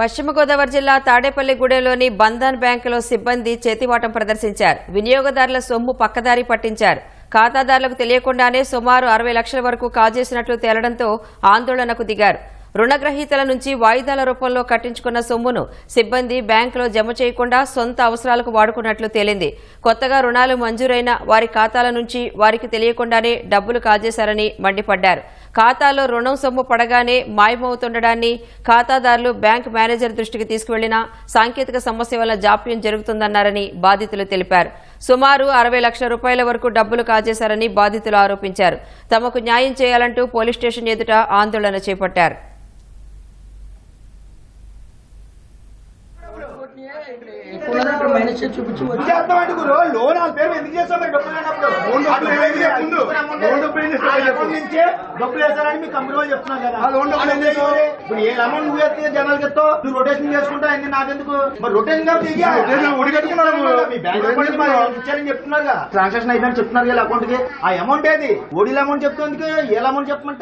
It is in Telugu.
పశ్చిమ గోదావరి జిల్లా తాడేపల్లిగూడెంలోని బంధన్ బ్యాంకులో సిబ్బంది చేతివాటం ప్రదర్శించారు. వినియోగదారుల సొమ్ము పక్కదారి పట్టించారు. ఖాతాదారులకు తెలియకుండానే సుమారు అరవై లక్షల వరకు కాజేసినట్లు తేలడంతో ఆందోళనకు దిగారు. రుణగ్రహీతల నుంచి వాయిదాల రూపంలో కట్టించుకున్న సొమ్మును సిబ్బంది బ్యాంకులో జమ చేయకుండా సొంత అవసరాలకు వాడుకున్నట్లు తేలింది. కొత్తగా రుణాలు మంజూరైన వారి ఖాతాల నుంచి వారికి తెలియకుండానే డబ్బులు కాజేశారని మండిపడ్డారు. ఖాతాలో రుణం సొమ్ము పడగానే మాయమవుతుండడాన్ని ఖాతాదారులు బ్యాంక్ మేనేజర్ దృష్టికి తీసుకువెళ్ళినా సాంకేతిక సమస్య వల్ల జాప్యం జరుగుతుందన్నారని బాధితులు తెలిపారు. సుమారు అరవై లక్షల రూపాయల వరకు డబ్బులు కాజేశారని బాధితులు ఆరోపించారు. తమకు న్యాయం చేయాలంటూ పోలీస్ స్టేషన్ ఎదుట ఆందోళన చేపట్టారు. గురు. లోన్ వాళ్ళ పేరు ఎందుకు చేస్తాం మరి డబ్బులు? అకౌంట్ నుంచే డబ్బులు వేస్తారని మీ కంపెనీ వాళ్ళు చెప్తున్నారు కదా. ఆ లోన్ డబ్బులు ఏం చేస్తావు? ఇప్పుడు ఏ అమౌంట్ నువ్వు జనాలకి ఎత్తావు రొటేషన్ చేసుకుంటా అన్ని నాకెందుకు? మరి రొటేషన్ కాబట్టి చెప్తున్నారు ట్రాన్సాక్షన్ అయిపోయింది చెప్తున్నారు కదా అకౌంట్కి ఆ అమౌంట్ ఏది? ఓడీల అమౌంట్ చెప్తుంది ఏ అమౌంట్ చెప్పమంటే